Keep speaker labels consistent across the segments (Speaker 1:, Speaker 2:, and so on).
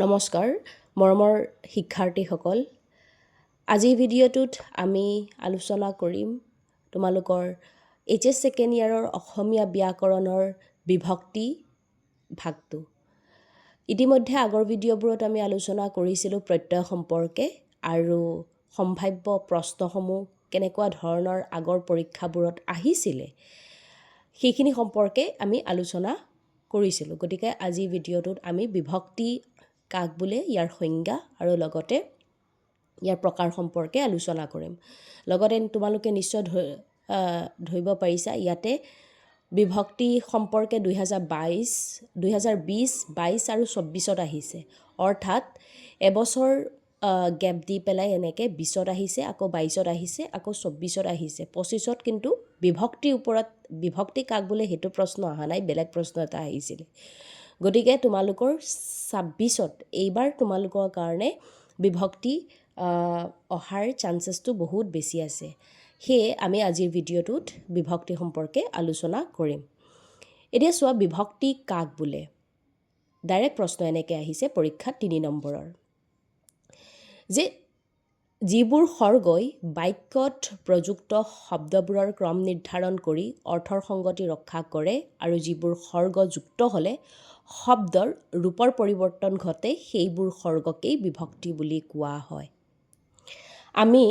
Speaker 1: নমস্কাৰ মৰমৰ শিক্ষাৰ্থীসকল। আজিৰ ভিডিঅ'টোত আমি আলোচনা কৰিম তোমালোকৰ এইচ এছ ছেকেণ্ড ইয়াৰৰ অসমীয়া ব্যাকৰণৰ বিভক্তি ভাগটো। ইতিমধ্যে আগৰ ভিডিঅ'বোৰত আমি আলোচনা কৰিছিলোঁ প্ৰত্যয় সম্পৰ্কে আৰু সম্ভাৱ্য প্ৰশ্নসমূহ কেনেকুৱা ধৰণৰ আগৰ পৰীক্ষাবোৰত আহিছিলে সেইখিনি সম্পৰ্কে আমি আলোচনা কৰিছিলোঁ। গতিকে আজিৰ ভিডিঅ'টোত আমি বিভক্তি কাক বোলে ইয়াৰ সংজ্ঞা আৰু লগতে ইয়াৰ প্ৰকাৰ সম্পৰ্কে আলোচনা কৰিম। লগতে তোমালোকে নিশ্চয় ধৰিব পাৰিছা ইয়াতে বিভক্তি সম্পৰ্কে দুহেজাৰ বাইছ দুহেজাৰ বিছ বাইছ আৰু চৌব্বিছত আহিছে। অৰ্থাৎ এবছৰ গেপ দি পেলাই এনেকৈ বিছত আহিছে আকৌ বাইছত আহিছে আকৌ চৌব্বিছত আহিছে। পঁচিছত কিন্তু বিভক্তিৰ ওপৰত বিভক্তি কাক বোলে সেইটো প্ৰশ্ন অহা নাই বেলেগ প্ৰশ্ন এটা আহিছিলে। গতিকে তোমালোকৰ ছাব্বিছত এইবাৰ তোমালোকৰ কাৰণে বিভক্তি অহাৰ চান্সেছটো বহুত বেছি আছে। সেয়ে আমি আজিৰ ভিডিঅ'টোত বিভক্তি সম্পৰ্কে আলোচনা কৰিম। এতিয়া চোৱা বিভক্তি কাক বোলে? ডাইৰেক্ট প্ৰশ্ন এনেকৈ আহিছে পৰীক্ষাত তিনি নম্বৰৰ। যে যিবোৰ সৰ্গই বাক্যত প্ৰযুক্ত শব্দবোৰৰ ক্ৰম নিৰ্ধাৰণ কৰি অৰ্থৰ সংগতি ৰক্ষা কৰে আৰু যিবোৰ সৰ্গ যুক্ত হ'লে শব্দৰ ৰূপৰ পৰিৱৰ্তন ঘটে সেইবোৰ সৰ্গকেই বিভক্তি বুলি কোৱা হয়। আমি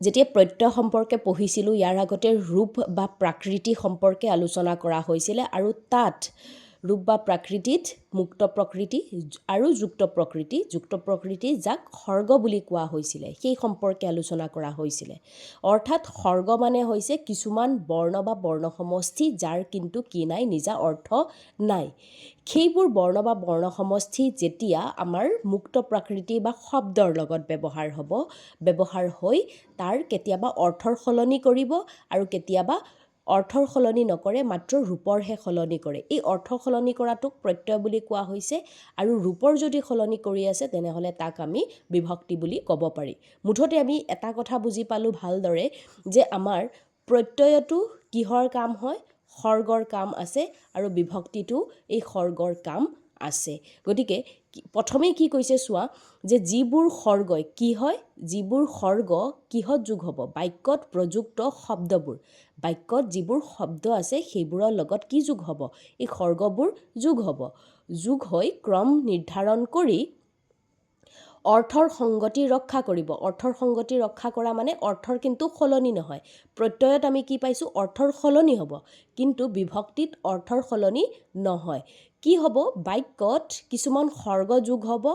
Speaker 1: যেতিয়া প্ৰত্যয় সম্পৰ্কে পঢ়িছিলোঁ ইয়াৰ আগতে ৰূপ বা প্ৰাকৃতি সম্পৰ্কে আলোচনা কৰা হৈছিলে আৰু তাত ৰূপ বা প্ৰাকৃতিত মুক্ত প্ৰকৃতি আৰু যুক্ত প্ৰকৃতি যুক্ত প্ৰকৃতি যাক সৰ্গ বুলি কোৱা হৈছিলে সেই সম্পৰ্কে আলোচনা কৰা হৈছিলে। অৰ্থাৎ সৰ্গ মানে হৈছে কিছুমান বৰ্ণ বা বৰ্ণ সমষ্টি যাৰ কিন্তু কি নাই নিজা অৰ্থ নাই। সেইবোৰ বৰ্ণ বা বৰ্ণ সমষ্টি যেতিয়া আমাৰ মুক্ত প্ৰাকৃতি বা শব্দৰ লগত ব্যৱহাৰ হ'ব ব্যৱহাৰ হৈ তাৰ কেতিয়াবা অৰ্থৰ সলনি কৰিব আৰু কেতিয়াবা অৰ্থৰ সলনি নকৰে মাত্ৰ ৰূপৰহে সলনি কৰে। এই অৰ্থ সলনি কৰাটোক প্ৰত্যয় বুলি কোৱা হৈছে আৰু ৰূপৰ যদি সলনি কৰি আছে তেনেহ'লে তাক আমি বিভক্তি বুলি ক'ব পাৰি। মুঠতে আমি এটা কথা বুজি পালোঁ ভালদৰে যে আমাৰ প্ৰত্যয়টো কিহৰ কাম হয়? সৰ্গৰ কাম আছে আৰু বিভক্তিটো এই সৰ্গৰ কাম আছে। গতিকে প্ৰথমেই কি কৈছে চোৱা যে যিবোৰ সৰ্গই কি হয়? যিবোৰ সৰ্গ কিহত যোগ হ'ব? বাক্যত প্ৰযুক্ত শব্দবোৰ। বাক্যত যিবোৰ শব্দ আছে সেইবোৰৰ লগত কি যোগ হ'ব? এই সৰ্গবোৰ যোগ হ'ব। যোগ হৈ ক্ৰম নিৰ্ধাৰণ কৰি অৰ্থৰ সংগতি ৰক্ষা কৰিব। অৰ্থৰ সংগতি ৰক্ষা কৰা মানে অৰ্থৰ কিন্তু সলনি নহয়। প্ৰত্যয়ত আমি কি পাইছোঁ? অৰ্থৰ সলনি হ'ব। কিন্তু বিভক্তিত অৰ্থৰ সলনি নহয়। কি হ'ব? বাক্যত কিছুমান সৰ্গ যোগ হ'ব।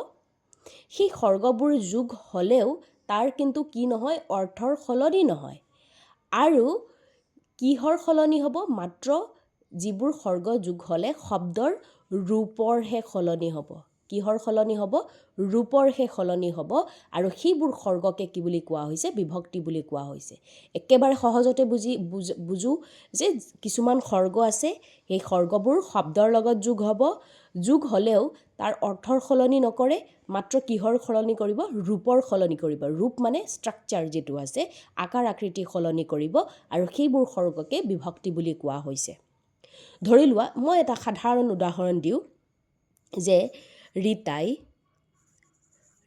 Speaker 1: সেই সৰ্গবোৰ যোগ হ'লেও তাৰ কিন্তু কি নহয়? অৰ্থৰ সলনি নহয়। আৰু কিহৰ সলনি হ'ব? মাত্ৰ যিবোৰ সৰ্গ যোগ হ'লে শব্দৰ ৰূপৰহে সলনি হ'ব। কিহৰ সলনি হ'ব? ৰূপৰহে সলনি হ'ব। আৰু সেইবোৰ সৰ্গকে কি বুলি কোৱা হৈছে? বিভক্তি বুলি কোৱা হৈছে। একেবাৰে সহজতে বুজি বুজ যে কিছুমান সৰ্গ আছে সেই সৰ্গবোৰ শব্দৰ লগত যোগ হ'ব। যোগ হ'লেও তাৰ অৰ্থৰ সলনি নকৰে মাত্ৰ কিহৰ সলনি কৰিব? ৰূপৰ সলনি কৰিব। ৰূপ মানে ষ্ট্ৰাকচাৰ যিটো আছে আকাৰ আকৃতি সলনি কৰিব আৰু সেইবোৰ সৰ্গকে বিভক্তি বুলি কোৱা হৈছে। ধৰি লোৱা মই এটা সাধাৰণ উদাহৰণ দিওঁ যে ৰীতাই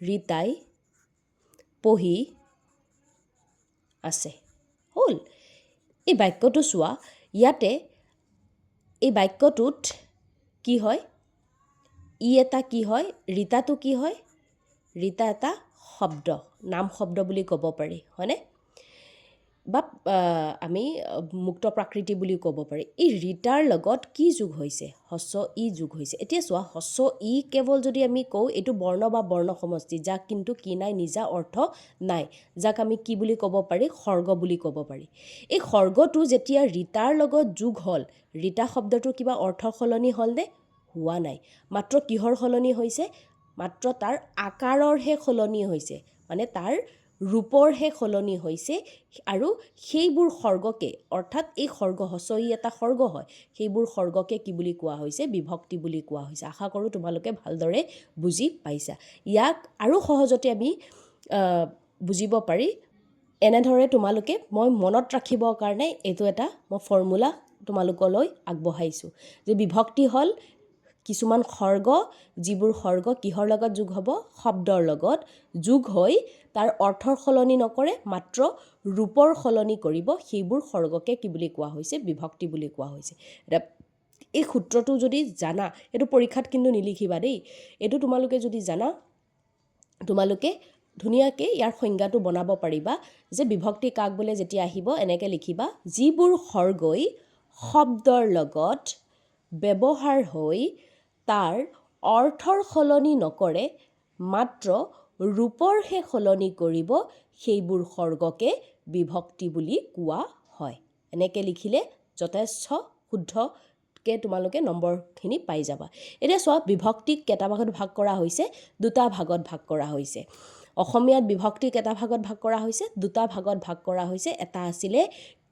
Speaker 1: ৰীতাই পঢ়ি আছে। হ'ল। এই বাক্যটো চোৱা। ইয়াতে এই বাক্যটোত কি হয়? ই এটা কি হয়? ৰীতাটো কি হয়? ৰীতা এটা শব্দ। নাম শব্দ বুলি ক'ব পাৰি। হয়নে? বা আমি মুক্ত প্ৰাকৃতি বুলিও ক'ব পাৰি। এই ৰীতাৰ লগত কি যোগ হৈছে? হস্ৰ ই যোগ হৈছে। এতিয়া চোৱা হস্ৰ ই কেৱল যদি আমি কওঁ এইটো বৰ্ণ বা বৰ্ণ সমষ্টি যাক কিন্তু কি নাই নিজা অৰ্থ নাই। যাক আমি কি বুলি ক'ব পাৰি? সৰ্গ বুলি ক'ব পাৰি। এই সৰ্গটো যেতিয়া ৰীতাৰ লগত যোগ হ'ল ৰীতা শব্দটোৰ কিবা অৰ্থ সলনি হ'লনে? হোৱা নাই। মাত্ৰ কিহৰ সলনি হৈছে? মাত্ৰ তাৰ আকাৰৰহে সলনি হৈছে। মানে তাৰ ৰূপৰহে সলনি হৈছে আৰু সেইবোৰ সৰ্গকে অৰ্থাৎ এই সৰ্গ হচই এটা সৰ্গ হয় সেইবোৰ সৰ্গকে কি বুলি কোৱা হৈছে? বিভক্তি বুলি কোৱা হৈছে। আশা কৰোঁ তোমালোকে ভালদৰে বুজি পাইছা। ইয়াক আৰু সহজতে আমি বুজিব পাৰি। এনেদৰে তোমালোকে মই মনত ৰাখিবৰ কাৰণে এইটো এটা মই ফৰ্মুলা তোমালোকলৈ আগবঢ়াইছোঁ। যে বিভক্তি হ'ল কিছুমান সৰ্গ যিবোৰ সৰ্গ কিহৰ লগত যোগ হ'ব? শব্দৰ লগত। যোগ হৈ তাৰ অৰ্থৰ সলনি নকৰে মাত্ৰ ৰূপৰ সলনি কৰিব। সেইবোৰ সৰ্গকে কি বুলি কোৱা হৈছে? বিভক্তি বুলি কোৱা হৈছে। এই সূত্ৰটো যদি জানা এইটো পৰীক্ষাত কিন্তু নিলিখিবা দেই। এইটো তোমালোকে যদি জানা তোমালোকে ধুনীয়াকৈ ইয়াৰ সংজ্ঞাটো বনাব পাৰিবা যে বিভক্তি কাক বোলে যেতিয়া আহিব এনেকৈ লিখিবা যিবোৰ সৰ্গই শব্দৰ লগত ব্যৱহাৰ হৈ তাৰ অৰ্থৰ সলনি নকৰে মাত্ৰ ৰূপৰহে সলনি কৰিব সেইবোৰ সৰ্গকে বিভক্তি বুলি কোৱা হয়। এনেকৈ লিখিলে যথেষ্ট শুদ্ধকৈ তোমালোকে নম্বৰখিনি পাই যাবা। এতিয়া চোৱা বিভক্তিক কেইটা ভাগত ভাগ কৰা হৈছে? দুটা ভাগত ভাগ কৰা হৈছে। অসমীয়াত বিভক্তি কেইটা ভাগত ভাগ কৰা হৈছে দুটা ভাগত ভাগ কৰা হৈছে। এটা আছিলে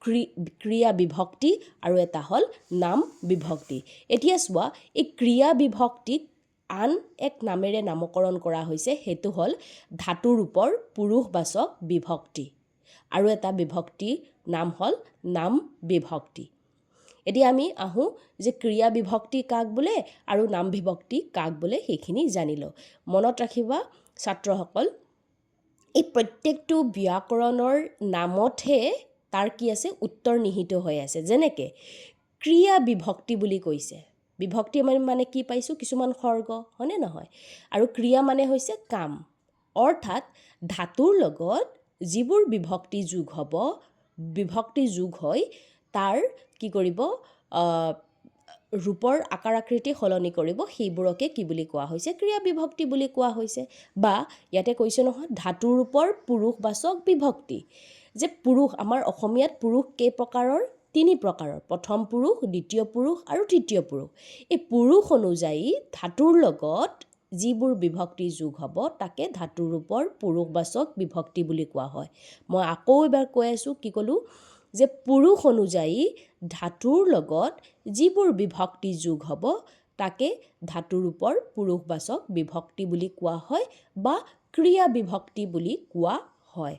Speaker 1: ক্ৰি ক্ৰিয়া বিভক্তি আৰু এটা হ'ল নাম বিভক্তি। এতিয়া চোৱা এই ক্ৰিয়া বিভক্তিক আন এক নামেৰে নামকৰণ কৰা হৈছে সেইটো হ'ল ধাতুৰূপৰ পুৰুষবাচক বিভক্তি। আৰু এটা বিভক্তিৰ নাম হ'ল নাম বিভক্তি। এতিয়া আমি আহোঁ যে ক্ৰিয়া বিভক্তি কাক বোলে আৰু নাম বিভক্তি কাক বোলে সেইখিনি জানি লওঁ মনত ৰাখিবা ছাত্ৰসকল এই প্ৰত্যেকটো ব্যাকৰণৰ নামতহে তাৰ কি আছে? উত্তৰ নিহিত হৈ আছে। যেনেকৈ ক্ৰিয়া বিভক্তি বুলি কৈছে। বিভক্তি মানে মানে কি পাইছোঁ? কিছুমান সৰ্গ হয়নে নহয়? আৰু ক্ৰিয়া মানে হৈছে কাম। অৰ্থাৎ ধাতুৰ লগত যিবোৰ বিভক্তি যোগ হ'ব বিভক্তি যোগ হৈ তাৰ কি কৰিব ৰূপৰ আকাৰ আকৃতি সলনি কৰিব। সেইবোৰকে কি বুলি কোৱা হৈছে? ক্ৰিয়া বিভক্তি বুলি কোৱা হৈছে। বা ইয়াতে কৈছে নহয় ধাতুৰ ৰূপৰ পুৰুষবাচক বিভক্তি। যে পুৰুষ আমাৰ অসমীয়াত পুৰুষ কেই প্ৰকাৰৰ তিনি প্ৰকাৰৰ। প্ৰথম পুৰুষ দ্বিতীয় পুৰুষ আৰু তৃতীয় পুৰুষ। এই পুৰুষ অনুযায়ী ধাতুৰ লগত যিবোৰ বিভক্তি যোগ হ'ব তাকে ধাতুৰ ৰূপৰ পুৰুষবাচক বিভক্তি বুলি কোৱা হয়। মই আকৌ এবাৰ কৈ আছোঁ কি ক'লোঁ যে পুৰুষ অনুযায়ী ধাতুৰ লগত যিবোৰ বিভক্তি যোগ হ'ব তাকে ধাতুৰূপৰ পুৰুষবাচক বিভক্তি বুলি কোৱা হয় বা ক্ৰিয়া বিভক্তি বুলি কোৱা হয়।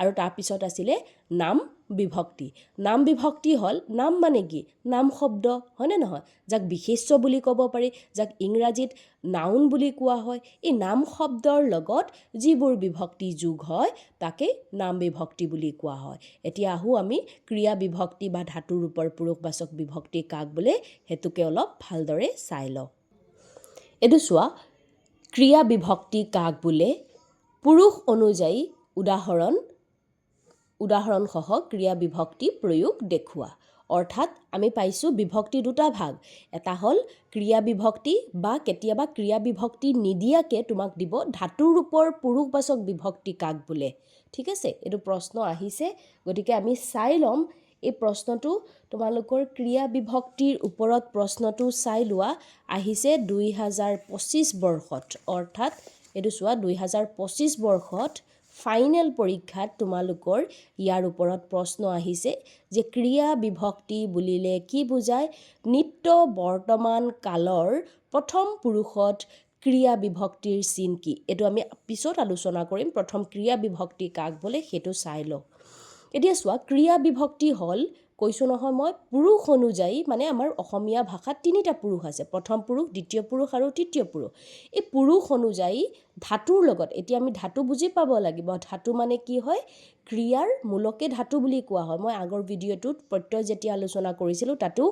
Speaker 1: আৰু তাৰপিছত আছিলে নাম বিভক্তি। নাম বিভক্তি হ'ল নাম মানে কি? নাম শব্দ হয়নে নহয়? যাক বিশেষ্য বুলি ক'ব পাৰি যাক ইংৰাজীত নাউন বুলি কোৱা হয়। এই নাম শব্দৰ লগত যিবোৰ বিভক্তি যোগ হয় তাকে নাম বিভক্তি বুলি কোৱা হয়। এতিয়া আহোঁ আমি ক্ৰিয়া বিভক্তি বা ধাতুৰ ৰূপৰ পুৰুষবাচক বিভক্তি কাক বোলে? সেইটোকে অলপ ভালদৰে চাই লওঁ। এইটো চোৱা ক্ৰিয়া বিভক্তি কাক বোলে? পুৰুষ অনুযায়ী উদাহৰণ উদাহৰণসহ ক্ৰিয়া বিভক্তি প্ৰয়োগ দেখুওৱা। অৰ্থাৎ আমি পাইছোঁ বিভক্তি দুটা ভাগ। এটা হ'ল ক্ৰিয়া বিভক্তি বা কেতিয়াবা ক্ৰিয়া বিভক্তি নিদিয়াকৈ তোমাক দিব ধাতুৰ ৰূপৰ পুৰুষবাচক বিভক্তি কাক বোলে। ঠিক আছে? এইটো প্ৰশ্ন আহিছে। গতিকে আমি চাই ল'ম। এই প্ৰশ্নটো তোমালোকৰ ক্ৰিয়া বিভক্তিৰ ওপৰত প্ৰশ্নটো চাই লোৱা আহিছে দুই হাজাৰ পঁচিছ বৰ্ষত। অৰ্থাৎ এইটো চোৱা দুই হাজাৰ পঁচিছ বৰ্ষত ফাইনেল পৰীক্ষাত তোমালোকৰ ইয়াৰ ওপৰত প্ৰশ্ন আহিছে যে ক্ৰিয়া বিভক্তি বুলিলে কি বুজায়? নিত্য বৰ্তমান কালৰ প্ৰথম পুৰুষত ক্ৰিয়া বিভক্তিৰ চিন কি? এইটো আমি পিছত আলোচনা কৰিম। প্ৰথম ক্ৰিয়া বিভক্তি কাক বোলে সেইটো চাই লওঁ। এতিয়া চোৱা ক্ৰিয়া বিভক্তি হ'ল কৈছোঁ নহয় মই পুৰুষ অনুযায়ী মানে আমাৰ অসমীয়া ভাষাত তিনিটা পুৰুষ আছে প্ৰথম পুৰুষ দ্বিতীয় পুৰুষ আৰু তৃতীয় পুৰুষ। এই পুৰুষ অনুযায়ী ধাতুৰ লগত এতিয়া আমি ধাতু বুজি পাব লাগিব ধাতু মানে কি হয়? ক্ৰিয়াৰ মূলকে ধাতু বুলি কোৱা হয়। মই আগৰ ভিডিঅ'টোত প্ৰত্যয় যেতিয়া আলোচনা কৰিছিলোঁ তাতো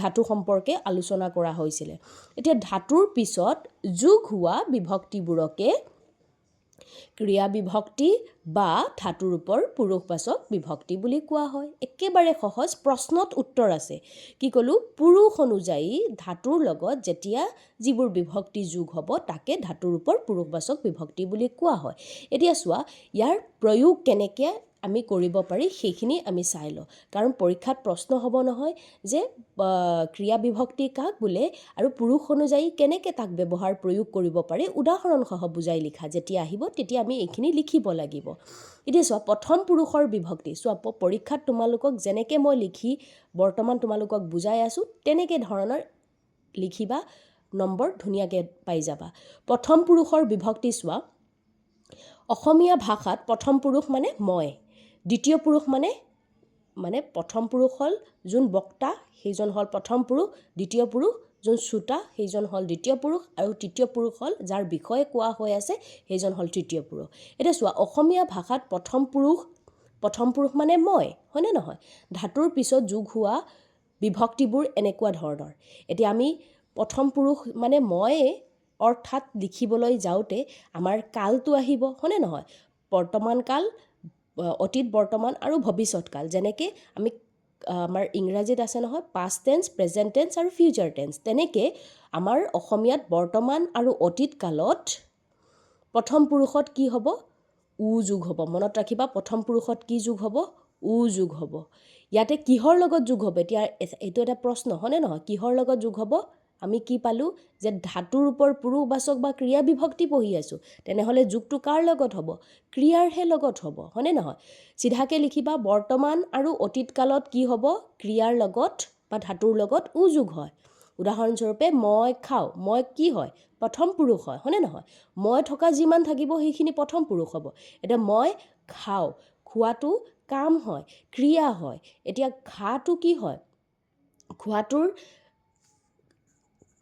Speaker 1: ধাতু সম্পৰ্কে আলোচনা কৰা হৈছিলে। এতিয়া ধাতুৰ পিছত যোগ হোৱা বিভক্তিবোৰকে ক্ৰিয়া বিভক্তি বা ধাতুৰূপৰ পুৰুষবাচক বিভক্তি বুলি কোৱা হয়। একেবাৰে সহজ প্ৰশ্নত উত্তৰ আছে। কি ক'লোঁ? পুৰুষ অনুযায়ী ধাতুৰ লগত যেতিয়া যিবোৰ বিভক্তি যোগ হ'ব তাকে ধাতুৰূপৰ পুৰুষবাচক বিভক্তি বুলি কোৱা হয়। এতিয়া চোৱা ইয়াৰ প্ৰয়োগ কেনেকৈ আমি কৰিব পাৰি সেইখিনি আমি চাই লওঁ। কাৰণ পৰীক্ষাত প্ৰশ্ন হ'ব নহয় যে ক্ৰিয়া বিভক্তি কাক বোলে আৰু পুৰুষ অনুযায়ী কেনেকৈ তাক ব্যৱহাৰ প্ৰয়োগ কৰিব পাৰি উদাহৰণসহ বুজাই লিখা। যেতিয়া আহিব তেতিয়া আমি এইখিনি লিখিব লাগিব। এতিয়া চোৱা প্ৰথম পুৰুষৰ বিভক্তি। চোৱা পৰীক্ষাত তোমালোকক যেনেকৈ মই লিখি বৰ্তমান তোমালোকক বুজাই আছোঁ তেনেকৈ ধৰণৰ লিখিবা নম্বৰ ধুনীয়াকৈ পাই যাবা। প্ৰথম পুৰুষৰ বিভক্তি চোৱা অসমীয়া ভাষাত প্ৰথম পুৰুষ মানে মই। দ্বিতীয় পুৰুষ মানে মানে প্ৰথম পুৰুষ হ'ল যোন বক্তা সেইজন হ'ল প্ৰথম পুৰুষ দ্বিতীয় পুৰুষ যোন শ্ৰোতা সেইজন হ'ল দ্বিতীয় পুৰুষ আৰু তৃতীয় পুৰুষ হ'ল যাৰ বিষয়ে কোৱা হৈ আছে সেইজন হ'ল তৃতীয় পুৰুষ। এতিয়া চোৱা অসমীয়া ভাষাত প্ৰথম পুৰুষ প্ৰথম পুৰুষ মানে মই হয়নে নহয়? ধাতুৰ পিছত যোগ হোৱা বিভক্তিবোৰ এনেকুৱা ধৰণৰ। এতিয়া আমি প্ৰথম পুৰুষ মানে ময়ে অৰ্থাৎ লিখিবলৈ যাওঁতে আমাৰ কালটো আহিব হয়নে নহয়? বৰ্তমান কাল অতীত বৰ্তমান আৰু ভৱিষ্যত কাল যেনেকৈ আমি আমাৰ ইংৰাজীত আছে নহয় পাষ্ট টেন্স প্ৰেজেণ্ট টেন্স আৰু ফিউচাৰ টেন্স তেনেকৈ আমাৰ অসমীয়াত বৰ্তমান আৰু অতীত কালত প্ৰথম পুৰুষত কি হ'ব? উ যোগ হ'ব। মনত ৰাখিবা প্ৰথম পুৰুষত কি যোগ হ'ব? উ যোগ হ'ব। ইয়াতে কিহৰ লগত যোগ হ'ব? এতিয়া এইটো এটা প্ৰশ্ন হয়নে নহয়? কিহৰ লগত যোগ হ'ব? আমি কি পালোঁ যে ধাতুৰ ওপৰ পুৰুষবাচক বা ক্ৰিয়া বিভক্তি পঢ়ি আছোঁ? তেনেহ'লে যুগটো কাৰ লগত হ'ব? ক্ৰিয়াৰহে লগত হ'ব হয়নে নহয়? চিধাকৈ লিখিবা বৰ্তমান আৰু অতীত কালত কি হ'ব? ক্ৰিয়াৰ লগত বা ধাতুৰ লগত উ যোগ হয়। উদাহৰণস্বৰূপে মই খাওঁ মই কি হয়? প্ৰথম পুৰুষ হয় হয়নে নহয়? মই থকা যিমান থাকিব সেইখিনি প্ৰথম পুৰুষ হ'ব। এতিয়া মই খাওঁ খোৱাটো কাম হয় ক্ৰিয়া হয়। এতিয়া খাটো কি হয়? খোৱাটোৰ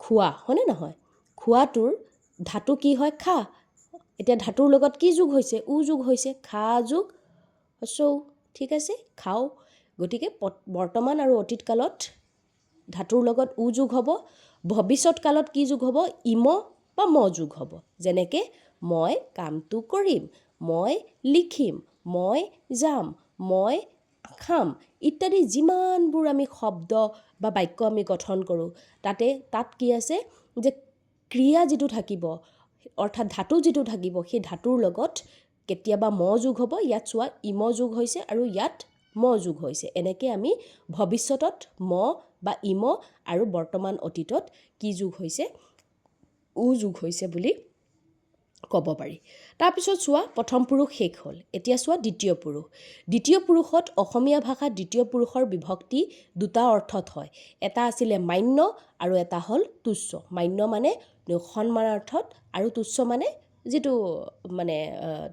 Speaker 1: খোৱা হয়নে নহয়? খোৱাটোৰ ধাতু কি হয়? খা। এতিয়া ধাতুৰ লগত কি যোগ হৈছে? উ যোগ হৈছে। খা যোগ। চৌ ঠিক আছে খাওঁ। গতিকে বৰ্তমান আৰু অতীত কালত ধাতুৰ লগত উ যোগ হ'ব ভৱিষ্যত কালত কি যোগ হ'ব? ইম বা ম যোগ হ'ব। যেনেকৈ মই কামটো কৰিম মই লিখিম মই যাম মই খাম। ইত্যাদি যিমানবোৰ আমি শব্দ বা বাক্য আমি গঠন কৰোঁ তাতে তাত কি আছে যে ক্ৰিয়া যিটো থাকিব অৰ্থাৎ ধাতু যিটো থাকিব সেই ধাতুৰ লগত কেতিয়াবা ম যোগ হ'ব ইয়াত চোৱা ইম যোগ হৈছে আৰু ইয়াত ম যোগ হৈছে। এনেকৈ আমি ভৱিষ্যতত ম বা ইম আৰু বৰ্তমান অতীতত কি যোগ হৈছে উ যোগ হৈছে বুলি ক'ব পাৰি। তাৰপিছত চোৱা প্ৰথম পুৰুষ শেষ হ'ল। এতিয়া চোৱা দ্বিতীয় পুৰুষ। দ্বিতীয় পুৰুষত অসমীয়া ভাষাত দ্বিতীয় পুৰুষৰ বিভক্তি দুটা অৰ্থত হয়। এটা আছিলে মান্য আৰু এটা হ'ল তুচ্ছ। মান্য মানে সন্মানাৰ্থত আৰু তুচ্ছ মানে যিটো মানে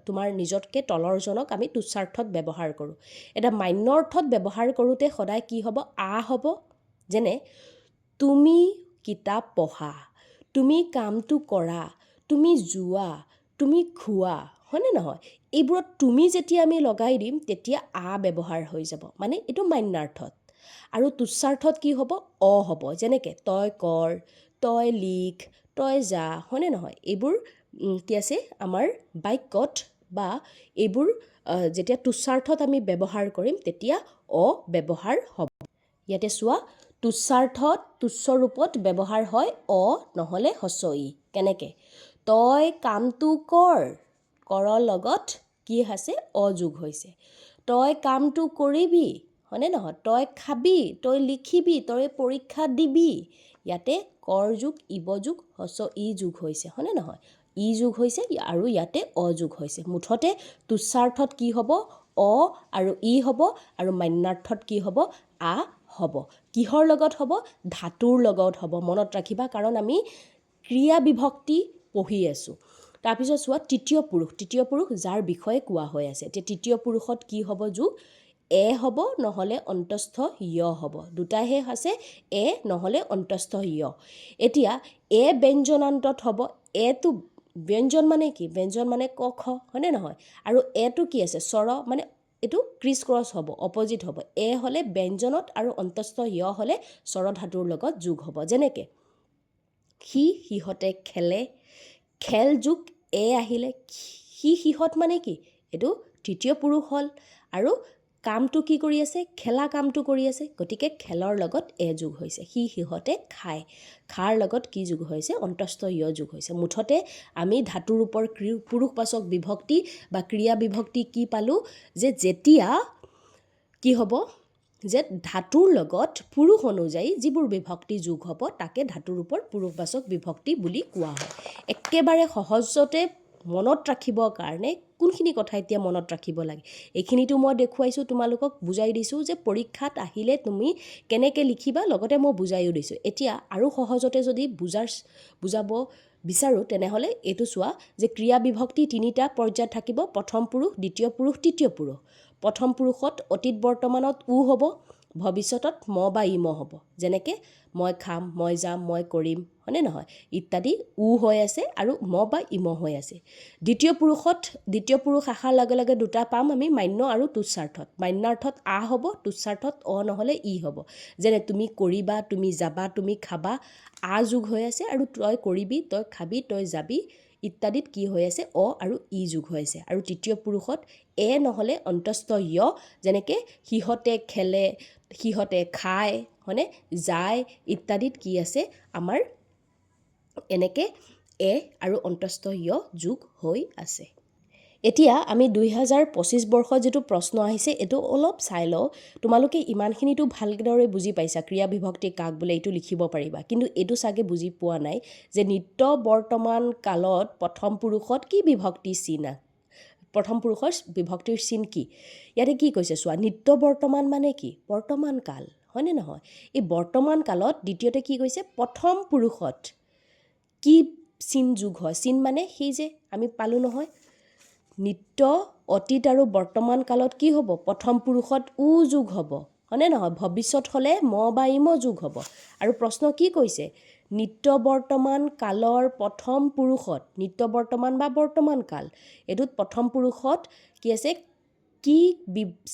Speaker 1: তোমাৰ নিজতকৈ তলৰজনক আমি তুচ্ছাৰ্থত ব্যৱহাৰ কৰোঁ। এতিয়া মান্য অৰ্থত ব্যৱহাৰ কৰোঁতে সদায় কি হ'ব? আ হ'ব। যেনে তুমি কিতাপ পঢ়া তুমি কামটো কৰা তুমি যোৱা তুমি খোৱা হয়নে নহয়? এইবোৰত তুমি যেতিয়া আমি লগাই দিম তেতিয়া আ ব্যৱহাৰ হৈ যাব। মানে এইটো মান্যাৰ্থত। আৰু তুচ্ছাৰ্থত কি হ'ব? অ হ'ব। যেনেকৈ তই কৰ তই লিখ তই যা হয়নে নহয়? এইবোৰ কি আছে? আমাৰ বাক্যত বা এইবোৰ যেতিয়া তুচ্ছাৰ্থত আমি ব্যৱহাৰ কৰিম তেতিয়া অ ব্যৱহাৰ হ'ব। ইয়াতে চোৱা তুচ্ছাৰ্থত তুচ্ছ ৰূপত ব্যৱহাৰ হয় অ নহ'লে হস্ৰ ই কেনেকৈ? তই কামটো কৰ। কৰৰ লগত কি আছে? অযোগ হৈছে। তই কামটো কৰিবি হয়নে নহয়? তই খাবি তই লিখিবি তই পৰীক্ষা দিবি। ইয়াতে কৰ যোগ ইব যোগ হস্ৰ ই যোগ হৈছে হয়নে নহয়? ই যোগ হৈছে আৰু ইয়াতে অযোগ হৈছে। মুঠতে তুচ্ছাৰ্থত কি হ'ব? অ আৰু ই হ'ব আৰু মান্যাৰ্থত কি হ'ব? আ হ'ব। কিহৰ লগত হ'ব? ধাতুৰ লগত হ'ব। মনত ৰাখিবা কাৰণ আমি ক্ৰিয়া বিভক্তি পঢ়ি আছোঁ। তাৰপিছত চোৱা তৃতীয় পুৰুষ তৃতীয় পুৰুষ যাৰ বিষয়ে কোৱা হৈ আছে। এতিয়া তৃতীয় পুৰুষত কি হ'ব যোগ? এ হ'ব নহ'লে অন্তস্থ য় হ'ব। দুটাহে আছে এ নহ'লে অন্তস্থ য়। এতিয়া এ ব্যঞ্জনান্তত হ'ব। এটো ব্যঞ্জন মানে কি? ব্যঞ্জন মানে ক খ হয়নে নহয়? আৰু এটো কি আছে? স্বৰ মানে এইটো ক্ৰিছ ক্ৰছ হ'ব অপজিট হ'ব। এ হ'লে ব্যঞ্জনত আৰু অন্তস্থ য় হ'লে স্বৰধাতুৰ লগত যোগ হ'ব। যেনেকৈ সি সিহঁতে খেলে খেল যোগ এ আহিলে সি সিহঁত মানে কি? এইটো তৃতীয় পুৰুষ হ'ল। আৰু কামটো কি কৰি আছে? খেলা কামটো কৰি আছে। গতিকে খেলৰ লগত এ যোগ হৈছে। সি সিহঁতে খায়। খাৰ লগত কি যোগ হৈছে? অন্তস্থ য় যোগ হৈছে। মুঠতে আমি ধাতুৰ ওপৰ ক্ৰি- পুৰুষবাচক বিভক্তি বা ক্ৰিয়া বিভক্তি কি পালোঁ? যে যেতিয়া কি হ'ব? যে ধাতুৰ লগত পুৰুষ অনুযায়ী যিবোৰ বিভক্তি যোগ হ'ব তাকে ধাতুৰ ওপৰত পুৰুষবাচক বিভক্তি বুলি কোৱা হয়। একেবাৰে সহজতে মনত ৰাখিবৰ কাৰণে কোনখিনি কথা এতিয়া মনত ৰাখিব লাগে? এইখিনিতো মই দেখুৱাইছোঁ তোমালোকক বুজাই দিছোঁ যে পৰীক্ষাত আহিলে তুমি কেনেকৈ লিখিবা লগতে মই বুজাইও দিছোঁ। এতিয়া আৰু সহজতে যদি বুজাৰ বুজাব বিচাৰোঁ তেনেহ'লে এইটো চোৱা যে ক্ৰিয়া বিভক্তি তিনিটা পৰ্যায়ত থাকিব প্ৰথম পুৰুষ দ্বিতীয় পুৰুষ তৃতীয় পুৰুষ। প্ৰথম পুৰুষত অতীত বৰ্তমানত উ হ'ব ভৱিষ্যতত ম বা ইম হ'ব। যেনেকৈ মই খাম মই যাম মই কৰিম হয়নে নহয়? ইত্যাদি উ হৈ আছে আৰু ম বা ইম হৈ আছে। দ্বিতীয় পুৰুষত দ্বিতীয় পুৰুষ আহাৰ লগে লগে দুটা পাম আমি মান্য আৰু তুচ্ছাৰ্থত। মান্যাৰ্থত আ হ'ব তুচ্ছাৰ্থত অ নহ'লে ই হ'ব। যেনে তুমি কৰিবা তুমি যাবা তুমি খাবা আ যোগ হৈ আছে আৰু তই কৰিবি তই খাবি তই যাবি ইত্যাদিত কি হৈ আছে? অ আৰু ই যোগ হৈ আছে। আৰু তৃতীয় পুৰুষত এ নহ'লে অন্তস্থ য় যেনেকৈ সিহঁতে খেলে সিহঁতে খায় হয়নে? যায় ইত্যাদিত কি আছে? আমাৰ এনেকৈ এ আৰু অন্তস্থ য় যোগ হৈ আছে। এতিয়া আমি দুহেজাৰ পঁচিছ বৰ্ষত যিটো প্ৰশ্ন আহিছে এইটো অলপ চাই লওঁ। তোমালোকে ইমানখিনিতো ভালদৰে বুজি পাইছা ক্ৰিয়া বিভক্তি কাক বোলে এইটো লিখিব পাৰিবা। কিন্তু এইটো চাগে বুজি পোৱা নাই যে নিত্য বৰ্তমান কালত প্ৰথম পুৰুষত কি বিভক্তি চিন প্ৰথম পুৰুষৰ বিভক্তিৰ চিন কি? ইয়াতে কি কৈছে চোৱা নিত্য বৰ্তমান মানে কি? বৰ্তমান কাল হয়নে নহয়? এই বৰ্তমান কালত দ্বিতীয়তে কি কৈছে প্ৰথম পুৰুষত কি চিন যোগ হয়? চিন মানে সেই যে আমি পালোঁ নহয়। নিত্য অতীত আৰু বৰ্তমান কালত কি হ'ব? প্ৰথম পুৰুষত উ যোগ হ'ব। হয়নে নহয়? ভৱিষ্যত হ'লে ম বা ইম যোগ হ'ব। আৰু প্ৰশ্ন কি কৈছে? নিত্য বৰ্তমান কালৰ প্ৰথম পুৰুষত নিত্য বৰ্তমান বা বৰ্তমান কাল এইটোত প্ৰথম পুৰুষত কি আছে? কি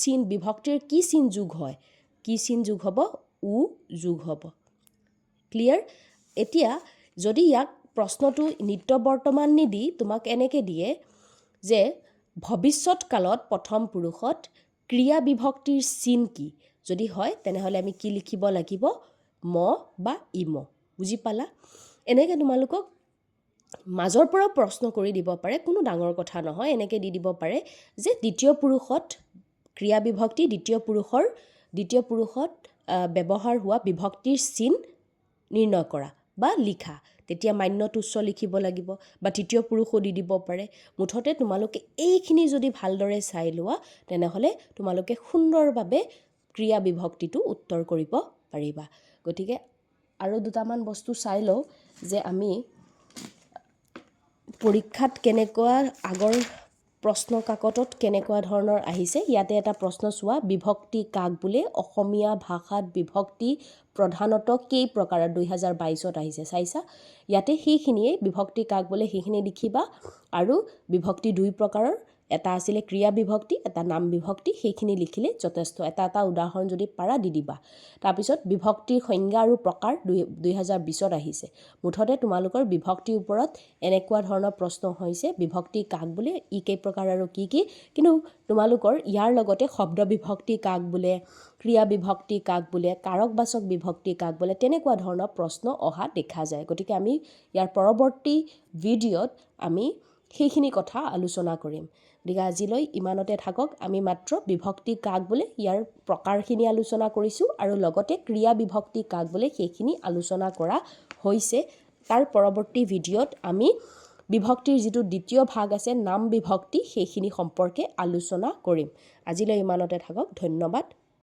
Speaker 1: চিন বিভক্তিৰ কি চিন যোগ হয়? কি চিন যোগ হ'ব? উ যোগ হ'ব। ক্লিয়াৰ? এতিয়া যদি ইয়াক প্ৰশ্নটো নিত্য বৰ্তমান নিদি তোমাক এনেকৈ দিয়ে যে ভৱিষ্যত কালত প্ৰথম পুৰুষত ক্ৰিয়া বিভক্তিৰ চিন কি? যদি হয় তেনেহ'লে আমি কি লিখিব লাগিব? ম বা ইম। বুজি পালা? এনেকৈ তোমালোকক মাজৰ পৰাও প্ৰশ্ন কৰি দিব পাৰে কোনো ডাঙৰ কথা নহয় এনেকৈ দি দিব পাৰে যে দ্বিতীয় পুৰুষত ক্ৰিয়া বিভক্তি দ্বিতীয় পুৰুষৰ দ্বিতীয় পুৰুষত ব্যৱহাৰ হোৱা বিভক্তিৰ চিন নিৰ্ণয় কৰা বা লিখা। তেতিয়া মান্য তুচ্ছ লিখিব লাগিব বা তৃতীয় পুৰুষো দি দিব পাৰে। মুঠতে তোমালোকে এইখিনি যদি ভালদৰে চাই লোৱা তেনেহ'লে তোমালোকে সুন্দৰভাৱে ক্ৰিয়া বিভক্তিটো উত্তৰ কৰিব পাৰিবা। গতিকে আৰু দুটামান বস্তু চাই লওঁ যে আমি পৰীক্ষাত কেনেকুৱা আগৰ প্ৰশ্ন কাকতত কেনেকুৱা ধৰণৰ আহিছে? ইয়াতে এটা প্ৰশ্ন চোৱা বিভক্তি কাক বোলে? অসমীয়া ভাষাত বিভক্তি প্ৰধানত কেই প্ৰকাৰৰ? দুহেজাৰ বাইছত আহিছে চাইছা? ইয়াতে সেইখিনিয়ে বিভক্তি কাক বোলে সেইখিনি লিখিবা আৰু বিভক্তি দুই প্ৰকাৰৰ। এটা আছিলে ক্ৰিয়া বিভক্তি এটা নাম বিভক্তি সেইখিনি লিখিলে যথেষ্ট। এটা এটা উদাহৰণ যদি পাৰা দি দিবা। তাৰপিছত বিভক্তিৰ সংজ্ঞা আৰু প্ৰকাৰ দুই দুহেজাৰ বিছত আহিছে। মুঠতে তোমালোকৰ বিভক্তিৰ ওপৰত এনেকুৱা ধৰণৰ প্ৰশ্ন হৈছে বিভক্তি কাক বোলে ই কেই প্ৰকাৰ আৰু কি কি কিন্তু তোমালোকৰ ইয়াৰ লগতে শব্দ বিভক্তি কাক বোলে ক্ৰিয়া বিভক্তি কাক বোলে কাৰকবাচক বিভক্তি কাক বোলে তেনেকুৱা ধৰণৰ প্ৰশ্ন অহা দেখা যায়। গতিকে আমি ইয়াৰ পৰৱৰ্তী ভিডিঅ'ত আমি সেইখিনি কথা আলোচনা কৰিম। গতিকে আজিলৈ ইমানতে থাকক। আমি মাত্ৰ বিভক্তি কাক বোলে ইয়াৰ প্ৰকাৰখিনি আলোচনা কৰিছোঁ আৰু লগতে ক্ৰিয়া বিভক্তি কাক বোলে সেইখিনি আলোচনা কৰা হৈছে। তাৰ পৰৱৰ্তী ভিডিঅ'ত আমি বিভক্তিৰ যিটো দ্বিতীয় ভাগ আছে নাম বিভক্তি সেইখিনি সম্পৰ্কে আলোচনা কৰিম। আজিলৈ ইমানতে থাকক। ধন্যবাদ।